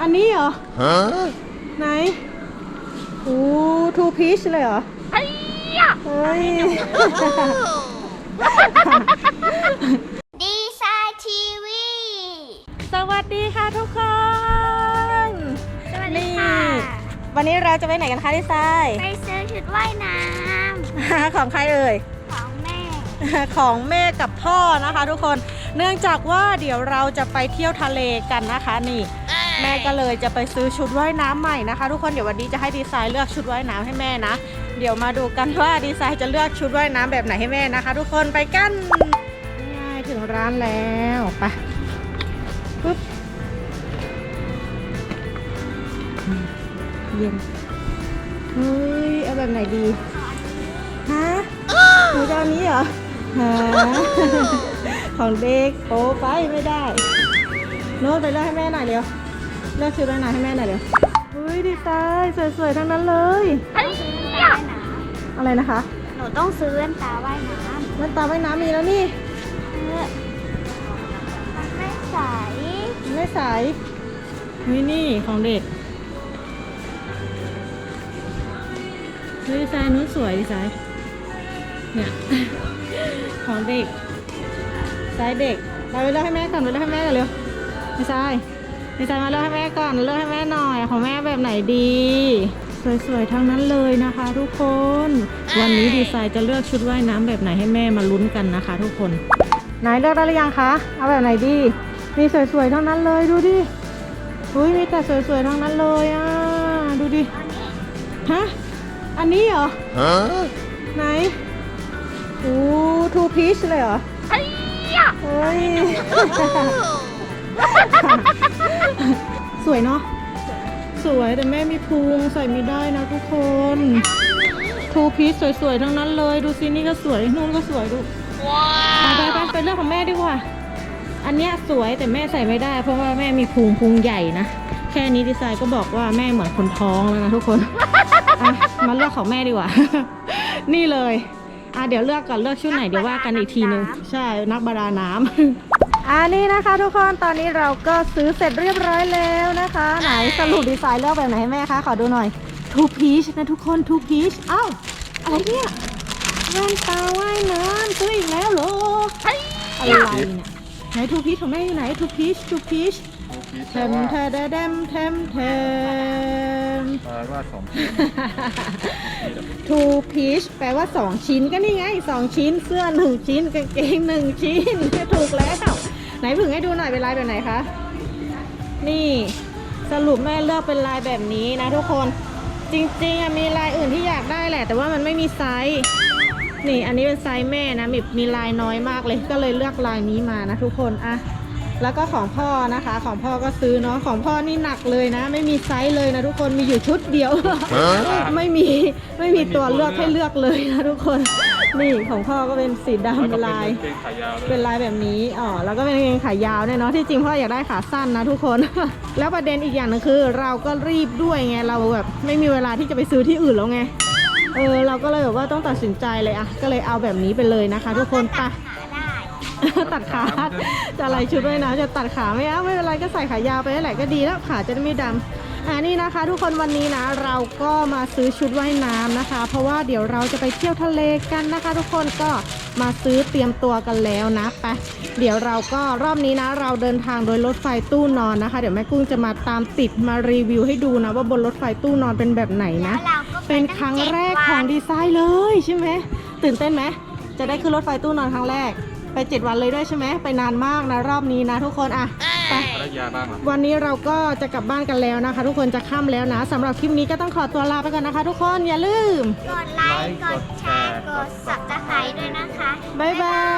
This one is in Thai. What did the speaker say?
อันนี้เหรอ Huh? ไหนโอ้ทูพีชเลยเหรอเฮ้ย ดีไซน์ทีวี สวัสดีค่ะทุกคน สวัสดีค่ะวันนี้เราจะไปไหนกันคะดีไซน์ไปซื้อชุดว่ายน้ของใครเอ่ยำของแม่ ของแม่กับพ่อนะคะทุกคน เนื่องจากว่าเดี๋ยวเราจะไปเที่ยวทะเลกันนะคะนี่ แม่ก็เลยจะไปซื้อชุดว่ายน้ำใหม่นะคะ ทุกคนเดี๋ยววันนี้จะให้ดีไซน์เลือกชุดว่ายน้ำให้แม่นะ เดี๋ยวมาดูกันว่าดีไซน์จะเลือกชุดว่ายน้ำแบบไหนให้แม่นะคะ ทุกคนไปกันง่ายถึงร้านแล้วไปปึ๊บเย็นเฮ้ยเอาแบบไหนดีฮะหนูจะเอานี้เหรอฮะของเด็กโป๊ไปไม่ได้โน้ตไปเลือกให้แม่หน่อยเร็ว เลือกชุดว่ายน้ำให้แม่หน่อยเร็วเฮ้ยดีไซน์สวยๆทั้งนั้นเลย ต้องซื้อแว่นตาว่ายน้อะไรนะคะำหนูต้องซื้อแว่นตาว่ายน้ำแว่นตาว่ายน้ำมีแล้วนี่เออมันไม่ใสไม่ใสเฮ้ยนี่ของเด็กเฮ้ยดีไซน์นู้นสวยดีไซน์เนี่ย ของเด็กไซส์เด็กเราไปเลือกให้แม่ก่อนไปเลือกให้แม่ก่อนเร็วดีไซน์ ดีไซน์มาเลือกให้แม่ก่อนเลือกให้แม่หน่อยของแม่แบบไหนดี สวยๆทั้งนั้นเลยนะคะ ทุกคน วันนี้ดีไซน์จะเลือกชุดว่ายน้ำแบบไหนให้แม่มาลุ้นกันนะคะ ทุกคนไหนเลือกได้หรือยังคะเอาแบบไหนดีมีสวยๆทั้งนั้นเลยดูดิอุ้ยมีแต่สวยๆทั้งนั้นเลยอะดูดิฮะอันนี้เหรอ Huh? ไหนโอ้ทูพีชเลยเหรอเฮ้ย สวยเนาะ สวยแต่แม่มีพุงใส่ไม่ได้นะทุกคนทูพีชสวยๆทั้งนั้นเลย ดูสินี่ก็สวยนู่นก็สวยดูไปไปไปไปเลือกของแม่ดีกว่า อันเนี้ยสวยแต่แม่ใส่ไม่ได้ เพราะว่าแม่มีพุงพุงใหญ่นะ แค่นี้ดีไซน์ก็บอกว่าแม่เหมือนคนท้องแล้วนะทุกคนอะมาเลือกของแม่ดีกว่า นี่เลยอะเดี๋ยวเลือกก่อนเลือกชุดไหนเดี๋ยวว่ากันอีกทีนึง ใช่นักบาดาน้ำ อันนี้นะคะทุกคนตอนนี้เราก็ซื้อเสร็จเรียบร้อยแล้วนะคะ ไหนสรุปดีไซน์เลือกแบบไหนให้แม่คะ ขอดูหน่อยทูพีชนะทุกคนทูพีชเอ้าอะไรเนี่ยแว่นตาว่ายน้ำซื้ออีกแล้วเหรออะไรเนี่ยไหนทูพีชของแม่อยู่ไหนทูพีชทูพีชเทมเทเดเดมเทมเทมแปลว่าสองทูพีชแปลว่า2ชิ้นก็นี่ไง2ชิ้นเสื้อ1ชิ้นกางเกง1ชิ้นถูกแล้ว ไหนผึ่งให้ดูหน่อยเป็นลายแบบไหนคะ นี่สรุปแม่เลือกเป็นลายแบบนี้นะทุกคน จริงๆอะมีลายอื่นที่อยากได้แหละ แต่ว่ามันไม่มีไซส์นี่อันนี้เป็นไซส์แม่นะมีมีลายน้อยมากเลยก็เลยเลือกลายนี้มานะทุกคนอะแล้วก็ของพ่อนะคะ ของพ่อก็ซื้อเนาะของพ่อนี่หนักเลยนะ ไม่มีไซส์เลยนะทุกคนมีอยู่ชุดเดียว ไม่มีไม่มีตัวเลือกให้เลือกเลยนะทุกคน นี่ของพ่อก็เป็นสีดำลายเกงขายาวเป็นลายแบบนี้อ๋อแล้วก็เป็นกางเกงขายาวเนี่ยเนาะที่จริงพ่ออยากได้ขาสั้นนะทุกคน แล้วประเด็นอีกอย่างหนึงคือ เราก็รีบด้วยไงเราแบบไม่มีเวลาที่จะไปซื้อที่อื่นแล้วไงเออเราก็เลยแบบว่าต้องตัดสินใจเลยอะก็เลยเอาแบบนี้ไปเลยนะคะ ทุกคนไปหาได้ตัดขาจะอะไรชุดว่ายน้ำจะตัดขาไม่เอาไม่เป็นไรก็ใส่ขายาวไปนั่นแหละก็ดีแล้วขาจะได้ไม่ดำ อ่านี่นะคะทุกคนวันนี้นะเราก็มาซื้อชุดว่ายน้ำนะคะ เพราะว่าเดี๋ยวเราจะไปเที่ยวทะเลกันนะคะ ทุกคนก็มาซื้อเตรียมตัวกันแล้วนะไปเดี๋ยวเราก็รอบนี้นะ เราเดินทางโดยรถไฟตู้นอนนะคะ เดี๋ยวแม่กุ้งจะมาตามติดมารีวิวให้ดูนะ ว่าบนรถไฟตู้นอนเป็นแบบไหนนะแล้วเราก็ไเป็นครั้งแรกของตั้เจ็ดวันดีไซน์เลยใช่ไหมตื่นเต้นไหมจะได้ขึ้นรถไฟตู้นอนครั้งแรก ไปเจ็ดวันเลยด้วยใช่ไหมไปนานมากนะ รอบนี้นะ ทุกคนอะ ไปภรรยาบ้างอะวันนี้เราก็จะกลับบ้านกันแล้วนะคะ ทุกคนจะค่ำแล้วนะสำหรับคลิปนี้ก็ต้องขอตัวลาไปก่อนนะคะ ทุกคนอย่าลืม กดไลค์ กดแชร์ กด subscribe ด้วยนะคะ บ๊ายบา